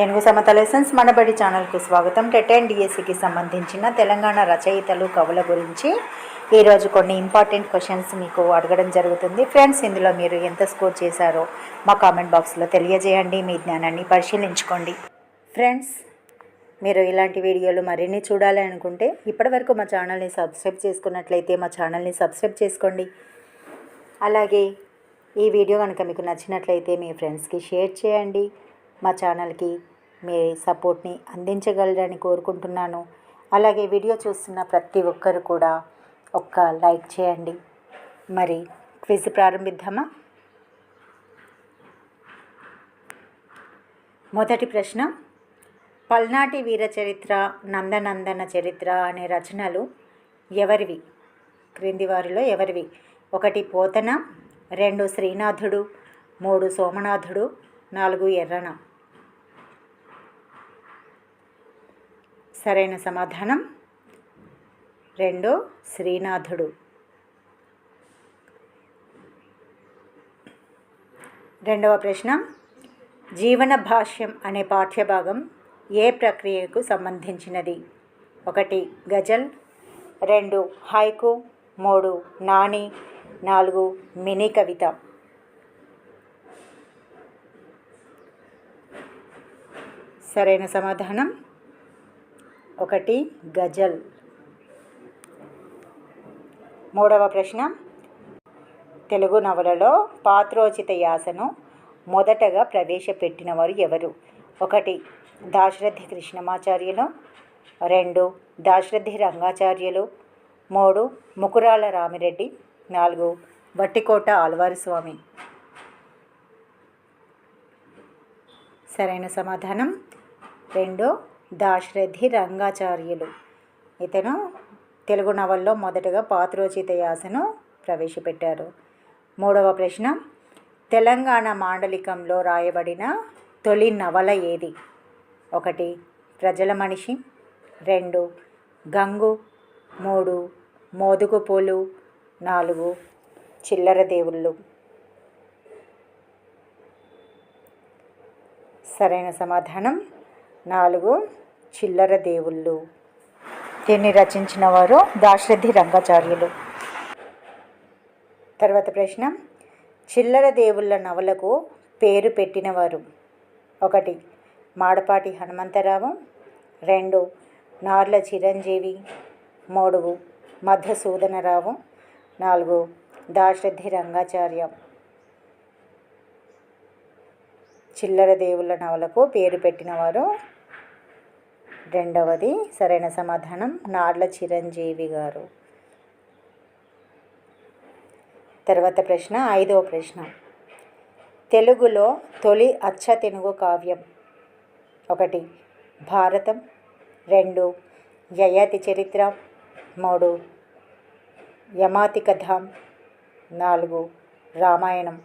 ఏనుగు సమత లెసన్స్ మనబడి ఛానల్కు స్వాగతం. టెట్ అండ్ డిఎస్సికి సంబంధించిన తెలంగాణ రచయితలు కవుల గురించి ఈరోజు కొన్ని ఇంపార్టెంట్ క్వశ్చన్స్ మీకు అడగడం జరుగుతుంది. ఫ్రెండ్స్ ఇందులో మీరు ఎంత స్కోర్ చేశారో మా కామెంట్ బాక్స్లో తెలియజేయండి. మీ జ్ఞానాన్ని పరిశీలించుకోండి. ఫ్రెండ్స్ మీరు ఇలాంటి వీడియోలు మరిన్ని చూడాలి అనుకుంటే ఇప్పటివరకు మా ఛానల్ని సబ్స్క్రైబ్ చేసుకున్నట్లయితే మా ఛానల్ని సబ్స్క్రైబ్ చేసుకోండి. అలాగే ఈ వీడియో కనుక మీకు నచ్చినట్లయితే మీ ఫ్రెండ్స్కి షేర్ చేయండి. మా ఛానల్కి మీ సపోర్ట్ని అందించగలరని కోరుకుంటున్నాను. అలాగే వీడియో చూస్తున్న ప్రతి ఒక్కరు కూడా ఒక్క లైక్ చేయండి. మరి క్విజ్ ప్రారంభిద్దామా? మొదటి ప్రశ్న పల్నాటి వీర చరిత్ర నందనందన చరిత్ర అనే రచనలు ఎవరివి? క్రింది వారిలో ఎవరివి? ఒకటి పోతన రెండు శ్రీనాథుడు మూడు సోమనాథుడు నాలుగు ఎర్రన. సరైన సమాధానం. రెండు శ్రీనాథుడు. రెండవ ప్రశ్న జీవన భాష్యం అనే పాఠ్యభాగం ఏ ప్రక్రియకు సంబంధించినది? ఒకటి గజల్. రెండు హైకు. మూడు నాని. నాలుగు మినీ కవిత. సరైన సమాధానం? ఒకటి గజల్. మూడవ ప్రశ్న. తెలుగు నవలలో పాత్రోచిత యాసను మొదటగా ప్రవేశపెట్టినవారు ఎవరు? ఒకటి దాశరథి కృష్ణమాచార్యులు. రెండు దాశరథి రంగాచార్యులు. మూడు ముకురాల రామిరెడ్డి. నాలుగు వట్టికోట ఆల్వారి స్వామి. సరైన సమాధానం. రెండు దాశరథి రంగాచార్యులు ఇతను తెలుగు నవల్లో మొదటగా పాత్రోచిత యాసను ప్రవేశపెట్టారు. మూడవ ప్రశ్న తెలంగాణ మాండలికంలో రాయబడిన తొలి నవల ఏది? ఒకటి ప్రజల మనిషి. రెండు గంగు. మూడు మోదుగు పూలు. నాలుగు చిల్లర దేవుళ్ళు. సరైన సమాధానం నాలుగు చిల్లర దేవుళ్ళు. దీన్ని రచించిన వారు దాశరథి రంగాచార్యులు. తర్వాత ప్రశ్న చిల్లర దేవుళ్ళ నవలకు పేరు పెట్టినవారు. ఒకటి మాడపాటి హనుమంతరావు. రెండు నార్ల చిరంజీవి. మూడు మధుసూదనరావు. నాలుగు దాశరథి రంగాచార్య. చిల్లర దేవుళ్ళ నవలకు పేరు పెట్టినవారు రెండవది సరైన సమాధానం నాడ్ల చిరంజీవి గారు. తర్వాత ప్రశ్న ఐదవ ప్రశ్న. తెలుగులో తొలి అచ్చ తెనుగు కావ్యం ఒకటి భారతం. రెండు యయాతి చరిత్ర. మూడు యమాతి కథ. నాలుగు రామాయణం.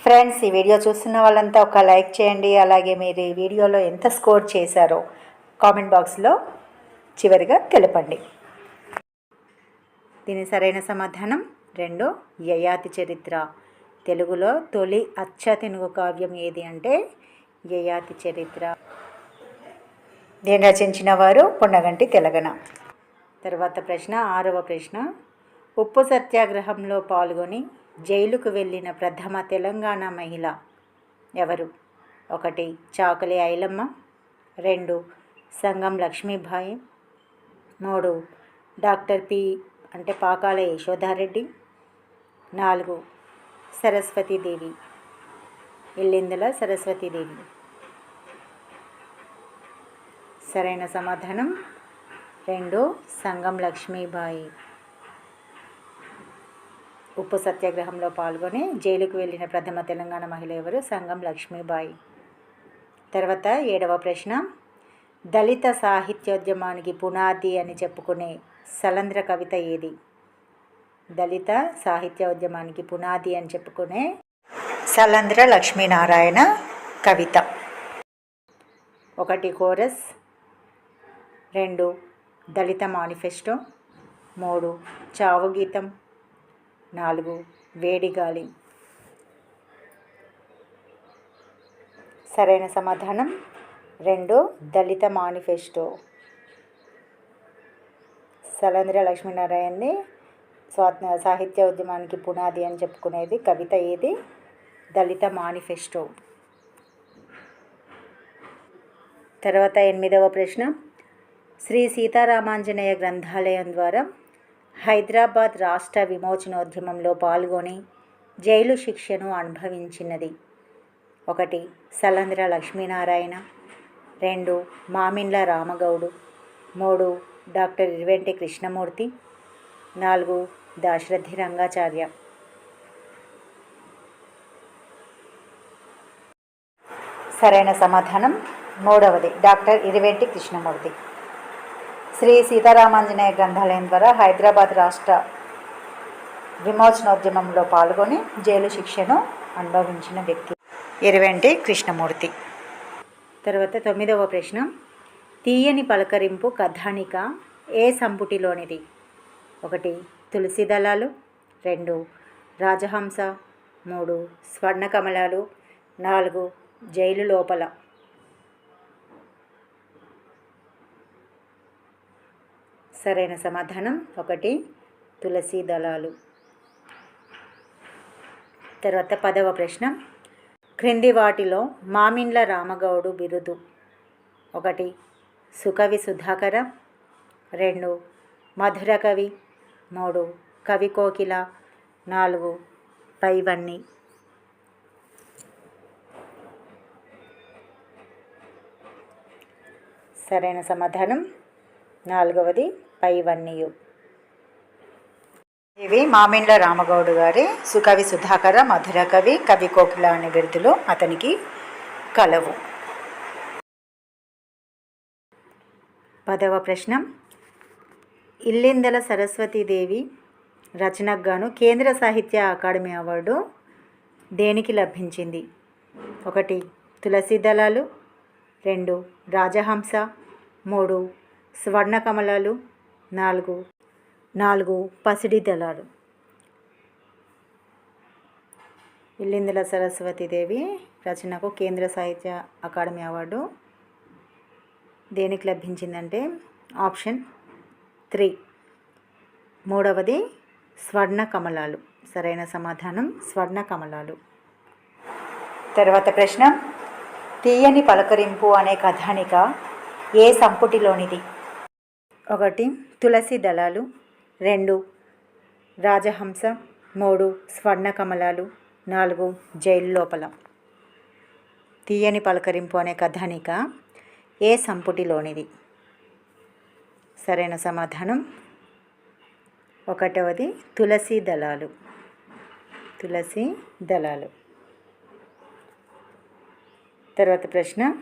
ఫ్రెండ్స్ ఈ వీడియో చూస్తున్న వాళ్ళంతా ఒక లైక్ చేయండి. అలాగే మీరు ఈ వీడియోలో ఎంత స్కోర్ చేశారో కామెంట్ బాక్స్లో చివరిగా తెలపండి. దీని సరైన సమాధానం రెండు యయాతి చరిత్ర. తెలుగులో తొలి అచ్చతినుగో కావ్యం ఏది అంటే యయాతి చరిత్ర. దీన్ని రచించిన వారు పొన్నగంటి తెలగన. తర్వాత ప్రశ్న ఆరవ ప్రశ్న. ఉప్పు సత్యాగ్రహంలో పాల్గొని జైలుకు వెళ్ళిన ప్రథమ తెలంగాణ మహిళ ఎవరు? ఒకటి చాకలి ఐలమ్మ. రెండు సంగం లక్ష్మీబాయి. మూడు డాక్టర్ పి అంటే పాకాల యశోధారెడ్డి నాలుగు సరస్వతీదేవి ఇల్లిందుల సరస్వతీదేవి సరైన సమాధానం? రెండు సంగం లక్ష్మీబాయి. ఉప్పు సత్యాగ్రహంలో పాల్గొని జైలుకు వెళ్ళిన ప్రథమ తెలంగాణ మహిళ ఎవరు? సంగం లక్ష్మీబాయి. తర్వాత ఏడవ ప్రశ్న దళిత సాహిత్యోద్యమానికి పునాది అని చెప్పుకునే సలంద్ర కవిత ఏది? దళిత సాహిత్యోద్యమానికి పునాది అని చెప్పుకునే సలంద్ర లక్ష్మీనారాయణ కవిత. ఒకటి కోరస్ రెండు దళిత మానిఫెస్టో మూడు చావు గీతం నాలుగు వేడిగాలి సరైన సమాధానం? రెండు దళిత మానిఫెస్టో. సలంద్ర లక్ష్మీనారాయణని స్వాత సాహిత్య ఉద్యమానికి పునాది అని చెప్పుకునేది కవిత ఏది? దళిత మానిఫెస్టో. తర్వాత ఎనిమిదవ ప్రశ్న. శ్రీ సీతారామాంజనేయ గ్రంథాలయం ద్వారా హైదరాబాద్ రాష్ట్ర విమోచనోద్యమంలో పాల్గొని జైలు శిక్షను అనుభవించినది. ఒకటి సలంద్ర లక్ష్మీనారాయణ. రెండు మామిండ్ల రామగౌడు. మూడు డాక్టర్ ఇరువెంటి కృష్ణమూర్తి. నాలుగు దాశరథి రంగాచార్య. సరైన సమాధానం మూడవది డాక్టర్ ఇరువెంటి కృష్ణమూర్తి. శ్రీ సీతారామాంజనేయ గ్రంథాలయం ద్వారా హైదరాబాద్ రాష్ట్ర విమోచనోద్యమంలో పాల్గొని జైలు శిక్షను అనుభవించిన వ్యక్తి ఇరివెంటి కృష్ణమూర్తి. తర్వాత తొమ్మిదవ ప్రశ్న. తీయని పలకరింపు కథానిక ఏ సంపుటిలోనిది? ఒకటి తులసి దళాలు. రెండు రాజహంస. మూడు స్వర్ణకమలాలు. నాలుగు జైలు లోపల. సరైన సమాధానం ఒకటి తులసి దళాలు. తర్వాత పదవ ప్రశ్న. క్రింది వాటిలో మామిండ్ల రామగౌడు బిరుదు. ఒకటి సుకవి సుధాకర. రెండు మధుర కవి. మూడు కవి కోకిల. నాలుగు పైవన్నీ. సరైన సమాధానం. నాలుగవది పైవన్నీయు. ఇవి మామిండ్ల రామగౌడు గారి సుకవి సుధాకర మధుర కవి కవి కోకిల అనే బిరుదులు అతనికి కలవు. పదవ ప్రశ్న. ఇల్లిందల సరస్వతీదేవి రచనకు గాను కేంద్ర సాహిత్య అకాడమీ అవార్డు దేనికి లభించింది? ఒకటి తులసి దళాలు. రెండు రాజహంస. మూడు స్వర్ణకమలాలు. నాలుగు నాలుగు పసిడి దళాలు. ఇల్లిందుల సరస్వతీదేవి రచనకు కేంద్ర సాహిత్య అకాడమీ అవార్డు. దేనికి లభించిందంటే ఆప్షన్ త్రీ. మూడవది స్వర్ణ కమలాలు. సరైన సమాధానం స్వర్ణ కమలాలు. తర్వాత ప్రశ్న తీయని పలకరింపు అనే కథానిక ఏ సంపుటిలోనిది? ఒకటి తులసి దళాలు. రెండు రాజహంస. మూడు స్వర్ణ కమలాలు. నాలుగు జైలు లోపల. తీయని పలకరింపు అనే కథానిక ఏ సంపుటిలోనిది? సరైన సమాధానం? ఒకటవది తులసి దళాలు. తులసి దళాలు. తర్వాత ప్రశ్న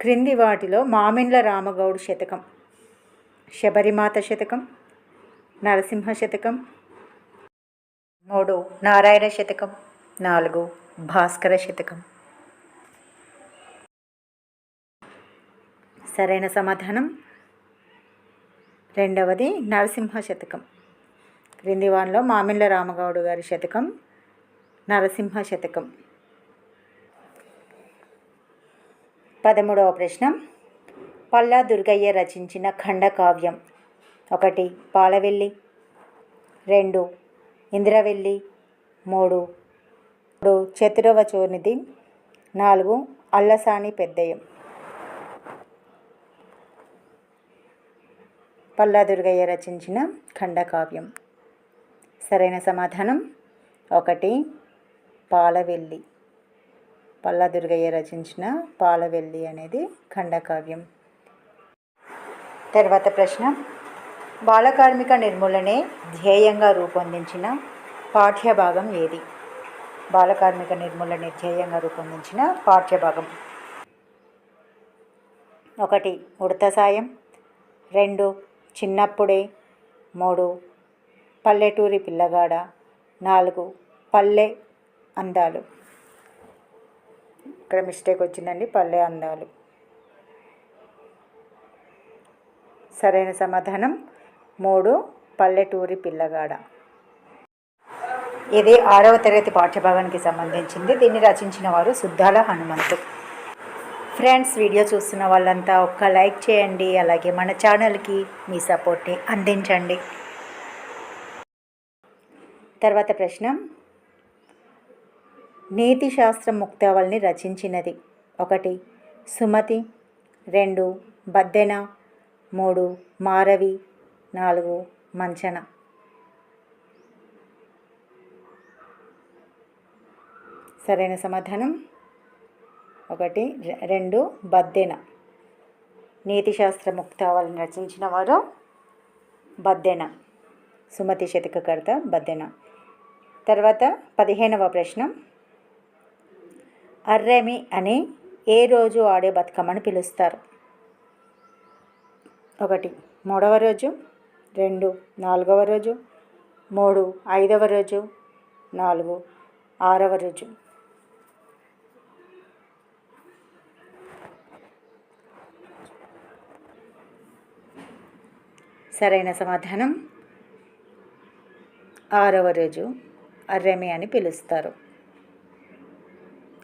క్రింది వాటిలో మామిండ్ల రామగౌడ్ శతకం. శబరిమాత శతకం నరసింహ శతకం మూడు నారాయణ శతకం నాలుగు భాస్కర శతకం. సరైన సమాధానం? రెండవది నరసింహ శతకం. క్రింది వాన్లో మామిళ్ళ రామగౌడు గారి శతకం నరసింహ శతకం. పదమూడవ ప్రశ్న. పల్లా దుర్గయ్య రచించిన ఖండకావ్యం. ఒకటి పాలవెల్లి. రెండు ఇంద్రవెల్లి. మూడు మూడు చతురవ చోనిది. నాలుగు అల్లసాని పెద్దయం పల్లా దుర్గయ్య రచించిన ఖండకావ్యం. సరైన సమాధానం? ఒకటి పాలవెల్లి. పల్లా దుర్గయ్య రచించిన పాలవెల్లి అనేది ఖండకావ్యం. తర్వాత ప్రశ్న. బాలకార్మిక నిర్మూలనే ధ్యేయంగా రూపొందించిన పాఠ్యభాగం ఏది? బాలకార్మిక నిర్మూలన ధ్యేయంగా రూపొందించిన పాఠ్యభాగం. ఒకటి ఉడత సాయం. రెండు చిన్నప్పుడే. మూడు పల్లెటూరి పిల్లగాడ. నాలుగు పల్లె అందాలు. ఇక్కడ మిస్టేక్ వచ్చిందండి పల్లె అందాలు. సరైన సమాధానం. మూడు పల్లెటూరి పిల్లగాడ. ఇది ఆరవ తరగతి పాఠ్యభాగానికి సంబంధించింది. దీన్ని రచించిన వారు సుద్దాల హనుమంతు. ఫ్రెండ్స్ వీడియో చూస్తున్న వాళ్ళంతా ఒక్క లైక్ చేయండి. అలాగే మన ఛానల్కి మీ సపోర్ట్ని అందించండి. తర్వాత ప్రశ్న. నీతి శాస్త్రం ముక్తావల్ని రచించినది. ఒకటి సుమతి. రెండు బద్దెన. మూడు మారవి. నాలుగు మంచన. సరైన సమాధానం? ఒకటి రె- రెండు బద్దెన. నీతిశాస్త్ర ముక్తావళిని రచించిన వారు బద్దెన. సుమతి శతకకర్త బద్దెన. తర్వాత పదిహేనవ ప్రశ్న. అర్రెమి అని ఏ రోజు ఆడే బతుకమ్మని పిలుస్తారు? ఒకటి. మూడవ రోజు. రెండు. నాలుగవ రోజు. మూడు. ఐదవ రోజు. నాలుగు. ఆరవ రోజు. సరైన సమాధానం. ఆరవ రోజు. అర్రెమి అని పిలుస్తారు.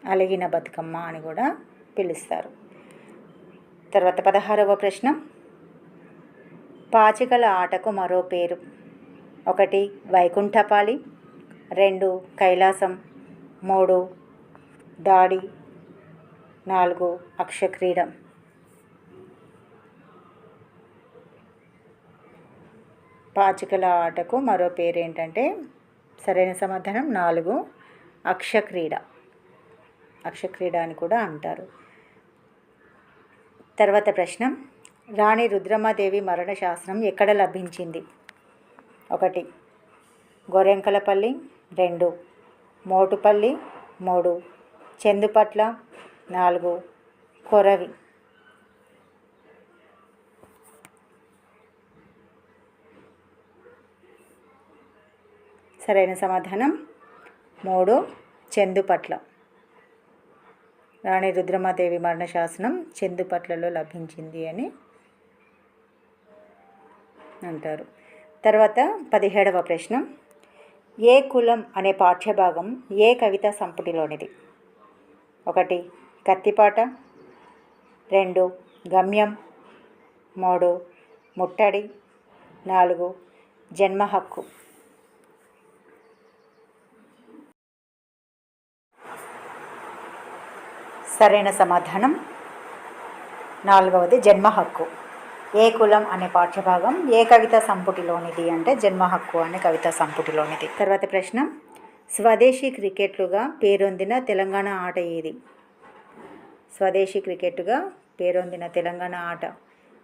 అలిగిన బతుకమ్మ అని కూడా పిలుస్తారు. తర్వాత పదహారవ ప్రశ్న. పాచికల ఆటకు మరో పేరు. ఒకటి వైకుంఠపాలి రెండు కైలాసం మూడు దాడి నాలుగు అక్షక్రీడ. పాచికల ఆటకు మరో పేరు ఏంటంటే సరైన సమాధానం నాలుగు అక్షక్రీడ. అక్షక్రీడ అని కూడా అంటారు. తర్వాత ప్రశ్న. రాణి రుద్రమ్మదేవి మరణ శాస్త్రం ఎక్కడ లభించింది? ఒకటి. గొరెంకలపల్లి రెండు. మోటుపల్లి. మూడు. చెందుపట్ల. నాలుగు. కొరవి. సరైన సమాధానం? మూడు. చెందుపట్ల. రాణి రుద్రమాదేవి మరణశాసనం చెందుపట్లలో లభించింది అని అంటారు. తర్వాత పదిహేడవ ప్రశ్న. ఏ కులం అనే పాఠ్యభాగం ఏ కవిత సంపుటిలోనిది? ఒకటి కత్తిపాట. రెండు గమ్యం. మూడు ముట్టడి. నాలుగు జన్మ హక్కు. సరైన సమాధానం. నాలుగవది జన్మ హక్కు. ఏ కులం అనే పాఠ్యభాగం ఏ కవిత సంపుటిలోనిది అంటే జన్మ హక్కు అనే కవిత సంపుటిలోనిది. తర్వాత ప్రశ్న స్వదేశీ క్రికెట్లుగా పేరొందిన తెలంగాణ ఆట ఏది? స్వదేశీ క్రికెట్గా పేరొందిన తెలంగాణ ఆట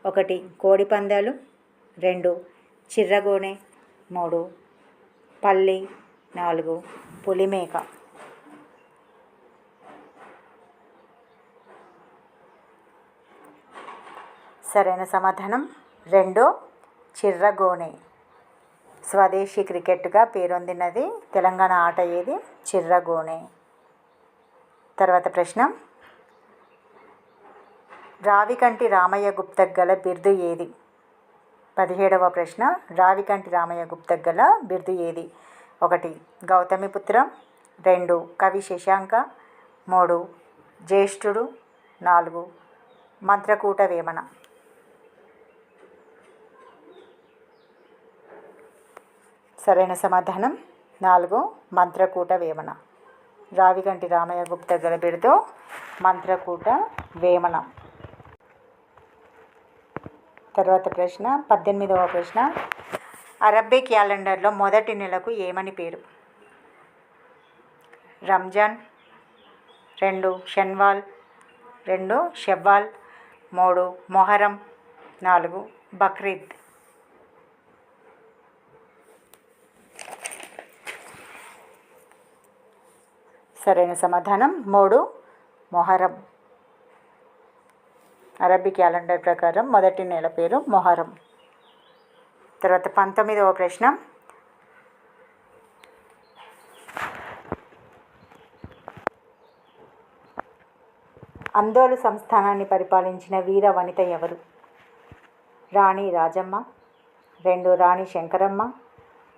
ఒకటి కోడి పందాలు రెండు చిర్రగోనె మూడు పల్లి నాలుగు పులిమేక. సరైన సమాధానం. రెండో చిర్రగోనె స్వదేశీ క్రికెట్గా పేరొందినది తెలంగాణ ఆట ఏది? చిర్రగోనె తర్వాత ప్రశ్న. రావికంటి రామయ్య గుప్తకు గల బిరుదు ఏది? పదిహేడవ ప్రశ్న. రావికంటి రామయ్య గుప్తకు గల బిరుదు ఏది? ఒకటి గౌతమిపుత్ర రెండు కవి శశాంక. మూడు జ్యేష్ఠుడు. నాలుగు మంత్రకూట వేమన. సరైన సమాధానం. నాలుగు మంత్రకూట వేమన. రావిగంటి రామయ్య గుప్త గల మంత్రకూట వేమన. తర్వాత ప్రశ్న పద్దెనిమిదవ ప్రశ్న. అరబ్బీ క్యాలెండర్లో మొదటి నెలకు ఏమని పేరు? రంజాన్. రెండు షన్వాల్. రెండు షెవ్వాల్. మూడు మొహరం. నాలుగు బక్రీద్. సరైన సమాధానం. మూడు మొహరం. అరబీ క్యాలెండర్ ప్రకారం మొదటి నెల పేరు మొహరం. తర్వాత పంతొమ్మిదవ ప్రశ్న. అందోలు సంస్థానాన్ని పరిపాలించిన వీర వనిత ఎవరు? రాణి రాజమ్మ రెండు రాణి శంకరమ్మ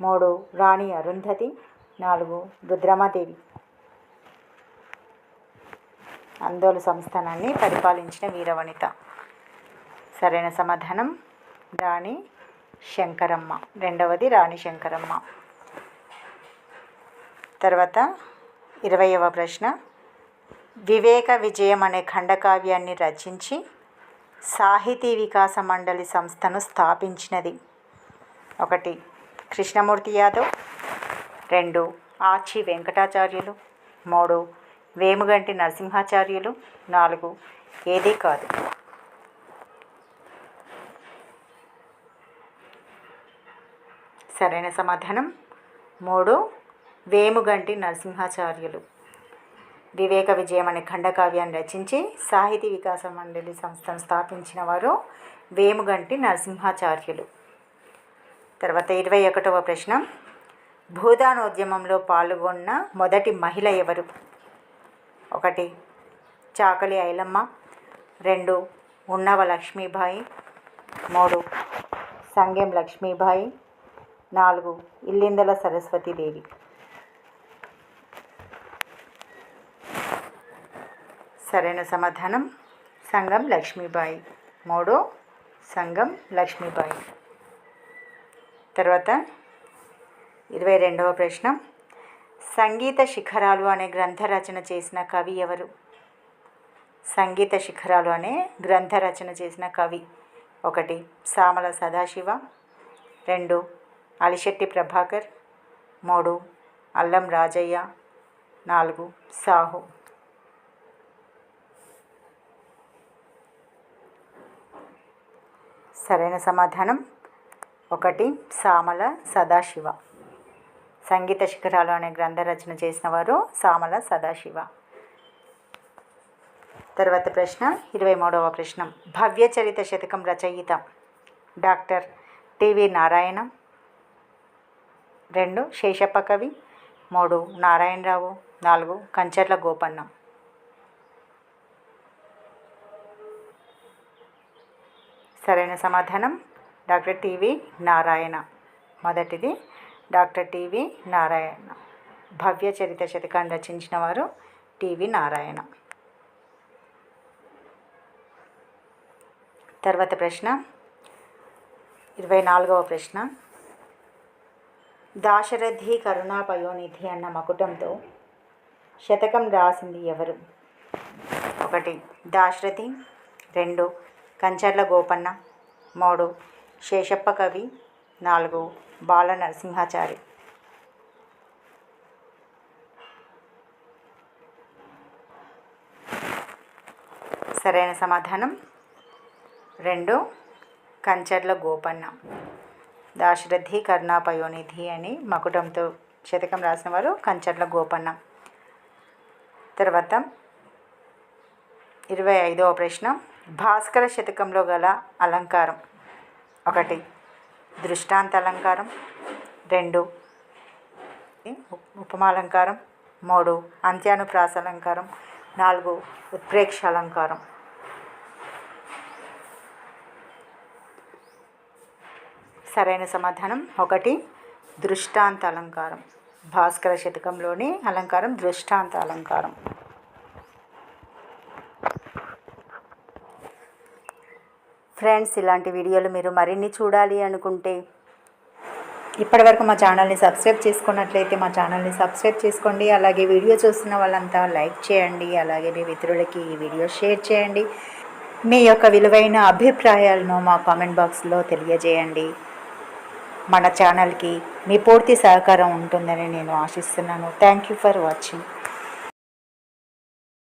మూడు రాణి అరుంధతి నాలుగు రుద్రమాదేవి. అందోళ సంస్థానాన్ని పరిపాలించిన వీరవనిత. సరైన సమాధానం? రాణి శంకరమ్మ. రెండవది రాణి శంకరమ్మ. తర్వాత ఇరవయవ ప్రశ్న. వివేక విజయం అనే ఖండకావ్యాన్ని రచించి సాహితీ వికాస మండలి సంస్థను స్థాపించినది. ఒకటి కృష్ణమూర్తి యాదవ్. రెండు ఆచి వెంకటాచార్యులు. మూడు వేముగంటి నరసింహాచార్యులు నాలుగు. ఏదీ కాదు. సరైన సమాధానం. మూడు. వేముగంటి నరసింహాచార్యులు. వివేక విజయం అనే ఖండకావ్యాన్ని రచించి సాహితీ వికాస మండలి సంస్థను స్థాపించిన వారు వేముగంటి నరసింహాచార్యులు. తర్వాత ఇరవై ఒకటవ ప్రశ్న. భూదానోద్యమంలో పాల్గొన్న మొదటి మహిళ ఎవరు? ఒకటి. చాకలి ఐలమ్మ. రెండు. ఉన్నవ లక్ష్మీబాయి. మూడు. సంగెం లక్ష్మీబాయి. నాలుగు. ఇల్లిందల సరస్వతీదేవి సరైన సమాధానం. సంగం లక్ష్మీబాయి. మూడు. సంగం లక్ష్మీబాయి. తర్వాత ఇరవై రెండవ ప్రశ్న. సంగీత శిఖరాలు అనే గ్రంథ రచన చేసిన కవి ఎవరు? సంగీత శిఖరాలు అనే గ్రంథ రచన చేసిన కవి ఒకటి సామల సదాశివ రెండు అలిశెట్టి ప్రభాకర్ మూడు అల్లం రాజయ్య నాలుగు సాహు. సరైన సమాధానం ఒకటి సామల సదాశివ. సంగీత శిఖరాలు అనే గ్రంథ రచన చేసిన వారు సామల సదాశివ. తర్వాత ప్రశ్న ఇరవై మూడవ ప్రశ్న. భవ్య చరిత శతకం రచయిత డాక్టర్ టివి నారాయణ. రెండు శేషప్ప కవి. మూడు నారాయణరావు. నాలుగు కంచర్ల గోపన్నం. సరైన సమాధానం డాక్టర్ టివి నారాయణ. మొదటిది డాక్టర్ టివి నారాయణ. భవ్య చరిత శతకాన్ని రచించిన వారు టివి నారాయణ. తర్వాత ప్రశ్న. ఇరవై నాలుగవ ప్రశ్న. దాశరథి కరుణాపయోనిధి అన్న మకుటంతో శతకం రాసింది ఎవరు? ఒకటి దాశరథి. రెండు కంచర్ల గోపన్న. మూడు శేషప్ప కవి. నాలుగు బాల నరసింహాచారి. సరైన సమాధానం? రెండు కంచర్ల గోపన్న. దాశరథి కర్ణాపయోనిధి అని మకుటంతో శతకం రాసిన వారు కంచర్ల గోపన్న. తర్వాత ఇరవై ఐదవ ప్రశ్న భాస్కర శతకంలో గల అలంకారం. ఒకటి దృష్టాంత అలంకారం రెండు ఉపమాలంకారం. మూడు అంత్యానుప్రాస అలంకారం నాలుగు ఉత్ప్రేక్ష అలంకారం సరైన సమాధానం. ఒకటి దృష్టాంత అలంకారం భాస్కర శతకంలోని అలంకారం దృష్టాంత అలంకారం ఫ్రెండ్స్ ఇలాంటి వీడియోలు మీరు మరిన్ని చూడాలి అనుకుంటే ఇప్పటివరకు మా ఛానల్ని సబ్స్క్రైబ్ చేసుకున్నట్లయితే మా ఛానల్ని సబ్స్క్రైబ్ చేసుకోండి. అలాగే వీడియో చూస్తున్న వాళ్ళంతా లైక్ చేయండి. అలాగే మీ మిత్రులకి ఈ వీడియో షేర్ చేయండి. మీ యొక్క విలువైన అభిప్రాయాలను మా కామెంట్ బాక్స్లో తెలియజేయండి. మన ఛానల్కి మీ పూర్తి సహకారం ఉంటుందని నేను ఆశిస్తున్నాను. Thank you for watching